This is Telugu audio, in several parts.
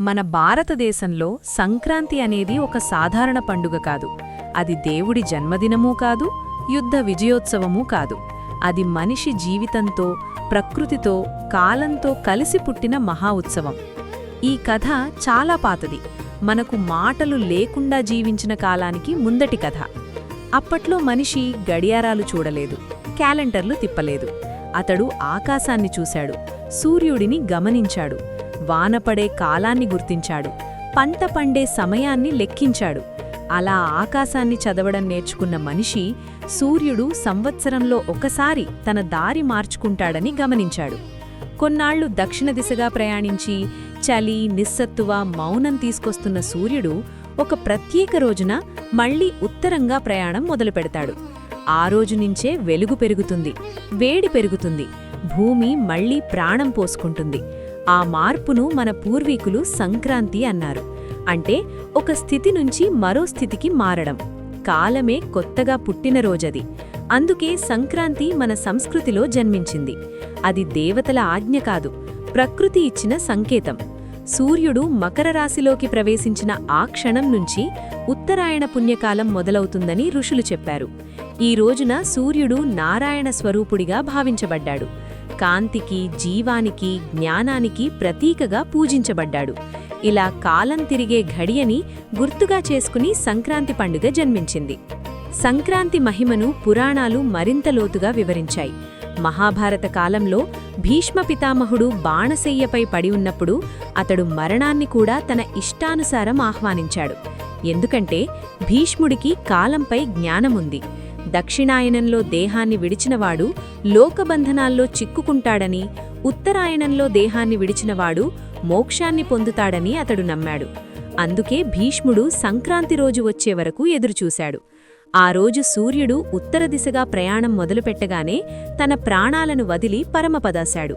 మన భారతదేశంలో సంక్రాంతి అనేది ఒక సాధారణ పండుగ కాదు. అది దేవుడి జన్మదినమూ కాదు యుద్ధ విజయోత్సవమూ కాదు. అది మనిషి జీవితంతో ప్రకృతితో కాలంతో కలిసి పుట్టిన మహా ఉత్సవం. ఈ కథ చాలా పాతది. మనకు మాటలు లేకుండా జీవించిన కాలానికి ముందటి కథ. అప్పట్లో మనిషి గడియారాలు చూడలేదు క్యాలెండర్లు తిప్పలేదు. అతడు ఆకాశాన్ని చూశాడు సూర్యుడిని గమనించాడు. వానపడే కాలాన్ని గుర్తించాడు. పంట పండే సమయాన్ని లెక్కించాడు. అలా ఆకాశాన్ని చదవడం నేర్చుకున్న మనిషి సూర్యుడు సంవత్సరంలో ఒకసారి తన దారి మార్చుకుంటాడని గమనించాడు. కొన్నాళ్ళు దక్షిణ దిశగా ప్రయాణించి చలి నిస్సత్తువ మౌనం తీసుకొస్తున్న సూర్యుడు ఒక ప్రత్యేక రోజున మళ్ళీ ఉత్తరంగా ప్రయాణం మొదలుపెడతాడు. ఆ రోజు నుంచే వెలుగు పెరుగుతుంది వేడి పెరుగుతుంది భూమి మళ్ళీ ప్రాణం పోసుకుంటుంది. ఆ మార్పును మన పూర్వీకులు సంక్రాంతి అన్నారు. అంటే ఒక స్థితి నుంచి మరో స్థితికి మారడం. కాలమే కొత్తగా పుట్టినరోజది అందుకే సంక్రాంతి మన సంస్కృతిలో జన్మించింది. అది దేవతల ఆజ్ఞ కాదు ప్రకృతి ఇచ్చిన సంకేతం. సూర్యుడు మకర రాశిలోకి ప్రవేశించిన ఆ క్షణం నుంచి ఉత్తరాయణ పుణ్యకాలం మొదలవుతుందని ఋషులు చెప్పారు. ఈ రోజున సూర్యుడు నారాయణ స్వరూపుడిగా భావించబడ్డాడు. కాంతికి జీవానికి జ్ఞానానికి ప్రతీకగా పూజించబడ్డాడు. ఇలా కాలం తిరిగే ఘడియని గుర్తుగా చేసుకుని సంక్రాంతి పండుగ జన్మించింది. సంక్రాంతి మహిమను పురాణాలు మరింత లోతుగా వివరించాయి. మహాభారత కాలంలో భీష్మ పితామహుడు బాణశయ్యపై పడి ఉన్నప్పుడు అతడు మరణాన్ని కూడా తన ఇష్టానుసారం ఆహ్వానించాడు. ఎందుకంటే భీష్ముడికి కాలంపై జ్ఞానముంది. దక్షిణాయనంలో దేహాన్ని విడిచినవాడు లోకబంధనాల్లో చిక్కుకుంటాడని ఉత్తరాయణంలో దేహాన్ని విడిచినవాడు మోక్షాన్ని పొందుతాడని అతడు నమ్మాడు. అందుకే భీష్ముడు సంక్రాంతి రోజు వచ్చే వరకు ఎదురుచూశాడు. ఆ రోజు సూర్యుడు ఉత్తర దిశగా ప్రయాణం మొదలుపెట్టగానే తన ప్రాణాలను వదిలి పరమపదాశాడు.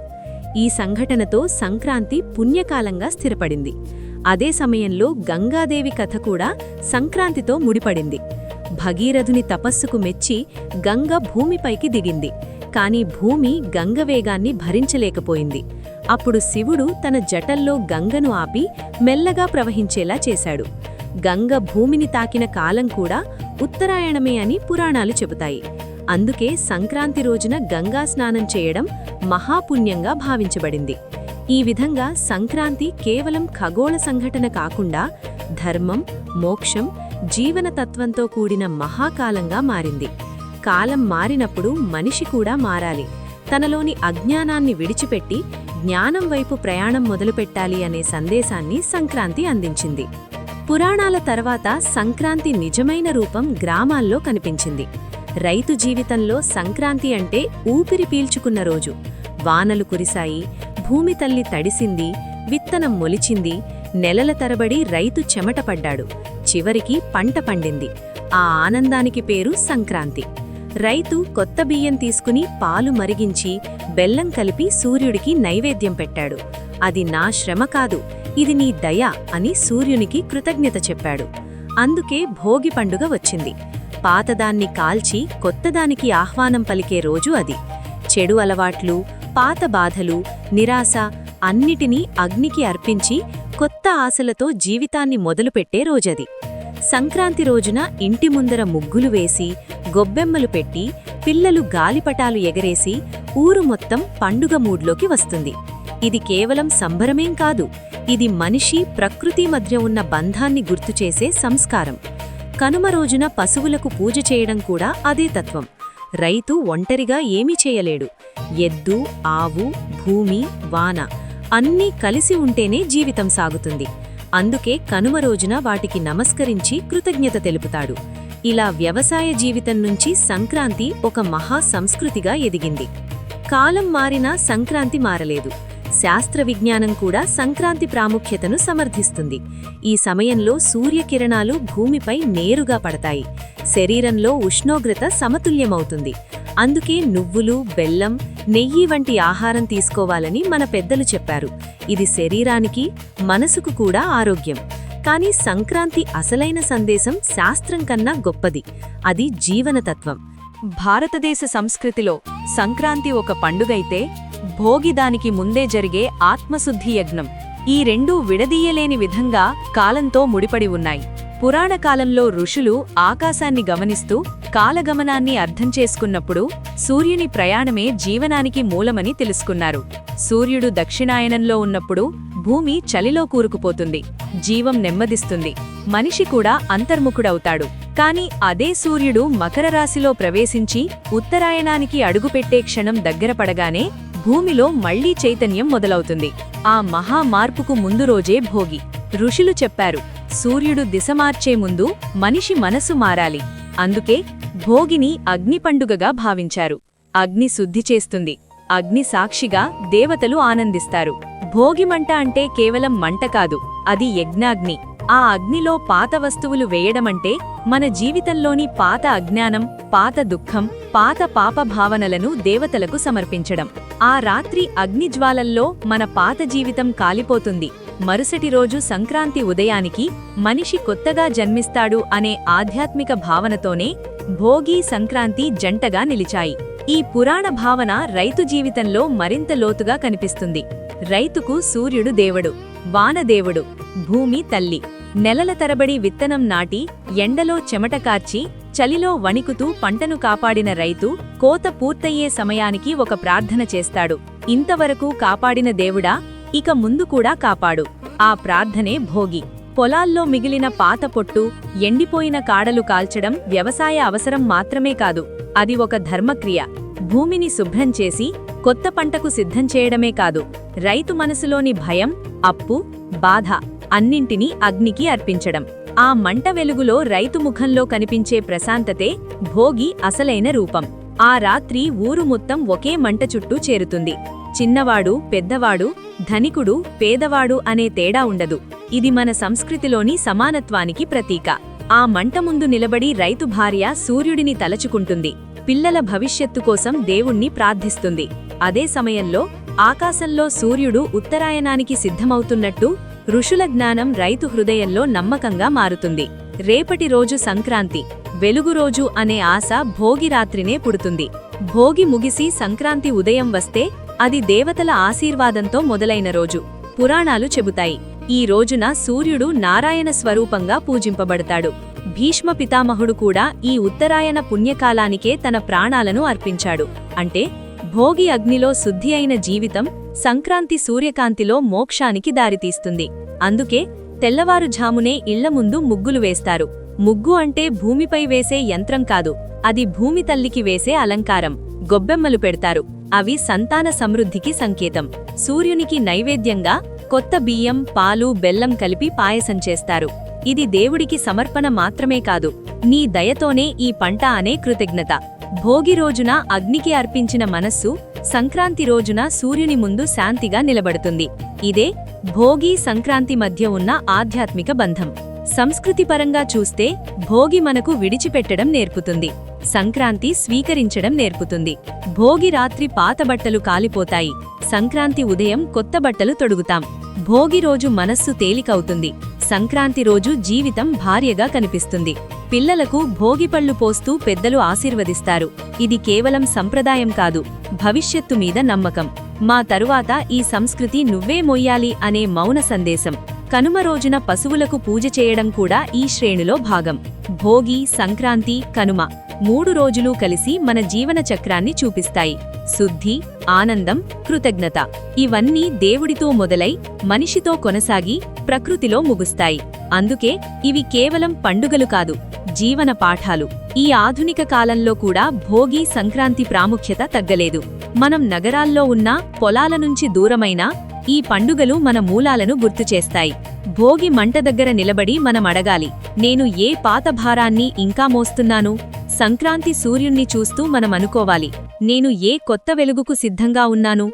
ఈ సంఘటనతో సంక్రాంతి పుణ్యకాలంగా స్థిరపడింది. అదే సమయంలో గంగాదేవి కథ కూడా సంక్రాంతితో ముడిపడింది. భగీరథుని తపస్సుకు మెచ్చి గంగ భూమిపైకి దిగింది. కాని భూమి గంగ వేగాన్ని భరించలేకపోయింది. అప్పుడు శివుడు తన జటల్లో గంగను ఆపి మెల్లగా ప్రవహించేలా చేశాడు. గంగ భూమిని తాకిన కాలం కూడా ఉత్తరాయణమే అని పురాణాలు చెబుతాయి. అందుకే సంక్రాంతి రోజున గంగా స్నానం చేయడం మహాపుణ్యంగా భావించబడింది. ఈ విధంగా సంక్రాంతి కేవలం ఖగోళ సంఘటన కాకుండా ధర్మం మోక్షం జీవనతత్వంతో కూడిన మహాకాలంగా మారింది. కాలం మారినప్పుడు మనిషి కూడా మారాలి. తనలోని అజ్ఞానాన్ని విడిచిపెట్టి జ్ఞానం వైపు ప్రయాణం మొదలుపెట్టాలి అనే సందేశాన్ని సంక్రాంతి అందించింది. పురాణాల తర్వాత సంక్రాంతి నిజమైన రూపం గ్రామాల్లో కనిపించింది. రైతు జీవితంలో సంక్రాంతి అంటే ఊపిరి పీల్చుకున్న రోజు. వానలు కురిశాయి భూమి తల్లి తడిసింది విత్తనం మొలిచింది నెలల తరబడి రైతు చెమటపడ్డాడు చివరికి పంట పండింది. ఆ ఆనందానికి పేరు సంక్రాంతి. రైతు కొత్త బియ్యం తీసుకుని పాలు మరిగించి బెల్లం కలిపి సూర్యుడికి నైవేద్యం పెట్టాడు. అది నా శ్రమ కాదు ఇది నీ దయ అని సూర్యునికి కృతజ్ఞత చెప్పాడు. అందుకే భోగి పండుగ వచ్చింది. పాతదాన్ని కాల్చి కొత్తదానికి ఆహ్వానం పలికే రోజు అది. చెడు అలవాట్లు పాత బాధలు నిరాశ అన్నిటినీ అగ్నికి అర్పించి కొత్త ఆశలతో జీవితాన్ని మొదలుపెట్టే రోజది. సంక్రాంతి రోజున ఇంటి ముందర ముగ్గులు వేసి గొబ్బెమ్మలు పెట్టి పిల్లలు గాలిపటాలు ఎగరేసి ఊరు మొత్తం పండుగ మూడ్లోకి వస్తుంది. ఇది కేవలం సంబరమేం కాదు ఇది మనిషి ప్రకృతి మధ్య ఉన్న బంధాన్ని గుర్తుచేసే సంస్కారం. కనుమ రోజున పశువులకు పూజ చేయడం కూడా అదే తత్వం. రైతు ఒంటరిగా ఏమీ చేయలేడు. ఎద్దు ఆవు భూమి వాన అన్నీ కలిసి ఉంటేనే జీవితం సాగుతుంది. అందుకే కనుమ రోజున వాటికి నమస్కరించి కృతజ్ఞత తెలుపుతాడు. ఇలా వ్యవసాయ జీవితం నుంచి సంక్రాంతి ఒక మహా సంస్కృతిగా ఎదిగింది. కాలం మారినా సంక్రాంతి మారలేదు. శాస్త్ర విజ్ఞానం కూడా సంక్రాంతి ప్రాముఖ్యతను సమర్థిస్తుంది. ఈ సమయంలో సూర్యకిరణాలు భూమిపై నేరుగా పడతాయి. శరీరంలో ఉష్ణోగ్రత సమతుల్యమవుతుంది. అందుకే నువ్వులు బెల్లం నెయ్యి వంటి ఆహారం తీసుకోవాలని మన పెద్దలు చెప్పారు. ఇది శరీరానికి మనసుకు కూడా ఆరోగ్యం. కానీ సంక్రాంతి అసలైన సందేశం శాస్త్రం కన్నా గొప్పది. అది జీవనతత్వం. భారతదేశ సంస్కృతిలో సంక్రాంతి ఒక పండుగైతే భోగి దానికి ముందే జరిగే ఆత్మశుద్ధి యజ్ఞం. ఈ రెండూ విడదీయలేని విధంగా కాలంతో ముడిపడి ఉన్నాయి. పురాణ కాలంలో ఋషులు ఆకాశాన్ని గమనిస్తూ కాలగమనాన్ని అర్థం చేసుకున్నప్పుడు సూర్యుని ప్రయాణమే జీవనానికి మూలమని తెలుసుకున్నారు. సూర్యుడు దక్షిణాయనంలో ఉన్నప్పుడు భూమి చలిలో కూరుకుపోతుంది జీవం నెమ్మదిస్తుంది. మనిషి కూడా అంతర్ముఖుడవుతాడు. కాని అదే సూర్యుడు మకర రాశిలో ప్రవేశించి ఉత్తరాయణానికి అడుగుపెట్టే క్షణం దగ్గర పడగానే భూమిలో మళ్ళీ చైతన్యం మొదలవుతుంది. ఆ మహా మార్పుకు ముందు రోజే భోగి. ఋషులు చెప్పారు సూర్యుడు దిశ మార్చే ముందు మనిషి మనసు మారాలి. అందుకే భోగిని అగ్ని పండుగగా భావించారు. అగ్ని శుద్ధి చేస్తుంది. అగ్ని సాక్షిగా దేవతలు ఆనందిస్తారు. భోగిమంట అంటే కేవలం మంట కాదు అది యజ్ఞాగ్ని. ఆ అగ్నిలో పాత వస్తువులు వేయడమంటే మన జీవితంలోని పాత అజ్ఞానం పాత దుఃఖం పాత పాప భావనలను దేవతలకు సమర్పించడం. ఆ రాత్రి అగ్నిజ్వాలల్లో మన పాత జీవితం కాలిపోతుంది. మరుసటి రోజు సంక్రాంతి ఉదయానికి మనిషి కొత్తగా జన్మిస్తాడు అనే ఆధ్యాత్మిక భావనతోనే భోగి సంక్రాంతి జంటగా నిలిచాయి. ఈ పురాణ భావన రైతు జీవితంలో మరింత లోతుగా కనిపిస్తుంది. రైతుకు సూర్యుడు దేవుడు వానదేవుడు భూమి తల్లి. నెలల తరబడి విత్తనం నాటి ఎండలో చెమట కార్చి చలిలో వణికుతూ పంటను కాపాడిన రైతు కోత పూర్తయ్యే సమయానికి ఒక ప్రార్థన చేస్తాడు. ఇంతవరకు కాపాడిన దేవుడా ఇక ముందు కూడా కాపాడు. ఆ ప్రార్థనే భోగి. పొలాల్లో మిగిలిన పాత పొట్టు ఎండిపోయిన కాడలు కాల్చడం వ్యవసాయ అవసరం మాత్రమే కాదు. అది ఒక ధర్మక్రియ. భూమిని శుభ్రం చేసి కొత్త పంటకు సిద్ధం చేయడమే కాదు. రైతు మనసులోని భయం అప్పు బాధ అన్నింటినీ అగ్నికి అర్పించడం. ఆ మంట వెలుగులో రైతు ముఖంలో కనిపించే ప్రశాంతతే భోగి అసలైన రూపం. ఆ రాత్రి ఊరు మొత్తం ఒకే మంట చుట్టూ చేరుతుంది. చిన్నవాడు పెద్దవాడు ధనికుడు పేదవాడు అనే తేడా ఉండదు. ఇది మన సంస్కృతిలోని సమానత్వానికి ప్రతీక. ఆ మంట ముందు నిలబడి రైతు భార్య సూర్యుడిని తలచుకుంటుంది. పిల్లల భవిష్యత్తు కోసం దేవుణ్ణి ప్రార్థిస్తుంది. అదే సమయంలో ఆకాశంలో సూర్యుడు ఉత్తరాయణానికి సిద్ధమవుతున్నట్టు ఋషుల జ్ఞానం రైతు హృదయంలో నమ్మకంగా మారుతుంది. రేపటి రోజు సంక్రాంతి వెలుగు రోజు అనే ఆశ భోగి రాత్రినే పుడుతుంది. భోగి ముగిసి సంక్రాంతి ఉదయం వస్తే అది దేవతల ఆశీర్వాదంతో మొదలైన రోజు. పురాణాలు చెబుతాయి. ఈ రోజున సూర్యుడు నారాయణ స్వరూపంగా పూజింపబడతాడు. భీష్మ పితామహుడు కూడా ఈ ఉత్తరాయణ పుణ్యకాలానికే తన ప్రాణాలను అర్పించాడు. అంటే భోగి అగ్నిలో శుద్ధి అయిన జీవితం సంక్రాంతి సూర్యకాంతిలో మోక్షానికి దారితీస్తుంది. అందుకే తెల్లవారుఝామునే ఇళ్ళ ముందు ముగ్గులు వేస్తారు. ముగ్గు అంటే భూమిపై వేసే యంత్రం కాదు అది భూమి తల్లికి వేసే అలంకారం. గొబ్బెమ్మలు పెడతారు. అవి సంతాన సమృద్ధికి సంకేతం. సూర్యునికి నైవేద్యంగా కొత్త బియ్యం పాలు బెల్లం కలిపి పాయసం చేస్తారు. ఇది దేవుడికి సమర్పణ మాత్రమే కాదు నీ దయతోనే ఈ పంట అనే కృతజ్ఞత. భోగి రోజున అగ్నికి అర్పించిన మనస్సు సంక్రాంతి రోజున సూర్యుని ముందు శాంతిగా నిలబడుతుంది. ఇదే భోగి సంక్రాంతి మధ్య ఉన్న ఆధ్యాత్మిక బంధం. సంస్కృతిపరంగా చూస్తే భోగి మనకు విడిచిపెట్టడం నేర్పుతుంది. సంక్రాంతి స్వీకరించడం నేర్పుతుంది. భోగి రాత్రి పాత బట్టలు కాలిపోతాయి. సంక్రాంతి ఉదయం కొత్త బట్టలు తొడుగుతాం. భోగి రోజు మనస్సు తేలికవుతుంది. సంక్రాంతి రోజు జీవితం భార్యగా కనిపిస్తుంది. పిల్లలకు భోగిపళ్ళు పోస్తూ పెద్దలు ఆశీర్వదిస్తారు. ఇది కేవలం సంప్రదాయం కాదు భవిష్యత్తు మీద నమ్మకం. మా తరువాత ఈ సంస్కృతి నువ్వే మొయ్యాలి అనే మౌన సందేశం. కనుమ రోజున పశువులకు పూజ చేయడం కూడా ఈ శ్రేణిలో భాగం. భోగి సంక్రాంతి కనుమ మూడు రోజులు కలిసి మన జీవన చక్రాన్ని చూపిస్తాయి. శుద్ధి ఆనందం కృతజ్ఞత ఇవన్నీ దేవుడితో మొదలై మనిషితో కొనసాగి ప్రకృతిలో ముగుస్తాయి. అందుకే ఇవి కేవలం పండుగలు కాదు జీవన పాఠాలు. ఈ ఆధునిక కాలంలో కూడా భోగి సంక్రాంతి ప్రాముఖ్యత తగ్గలేదు. మనం నగరాల్లో ఉన్నా పొలాల నుంచి దూరమైనా ఈ పండుగలు మన మూలాలను గుర్తు చేస్తాయి. భోగి మంట దగ్గర నిలబడి మనం అడగాలి నేను ఏ పాత భారాన్ని ఇంకా మోస్తున్నాను? సంక్రాంతి సూర్యుణ్ణి చూస్తూ మనం అనుకోవాలి నేను ఏ కొత్త వెలుగుకు సిద్ధంగా ఉన్నాను?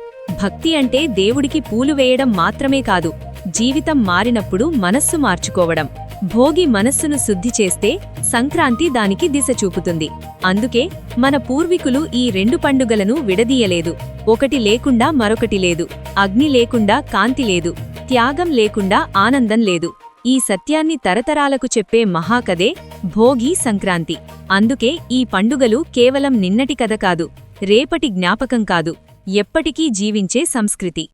భక్తి అంటే దేవుడికి పూలు వేయడం మాత్రమే కాదు జీవితం మారినప్పుడు మనస్సు మార్చుకోవడం. భోగి మనస్సును శుద్ధి చేస్తే సంక్రాంతి దానికి దిశ చూపుతుంది. అందుకే మన పూర్వీకులు ఈ రెండు పండుగలను విడదీయలేదు. ఒకటి లేకుండా మరొకటి లేదు. అగ్ని లేకుండా కాంతి లేదు. త్యాగం లేకుండా ఆనందం లేదు. ఈ సత్యాన్ని తరతరాలకు చెప్పే మహాకథే భోగి సంక్రాంతి. అందుకే ఈ పండుగలు కేవలం నిన్నటి కథ కాదు రేపటి జ్ఞాపకం కాదు. ఎప్పటికీ జీవించే సంస్కృతి.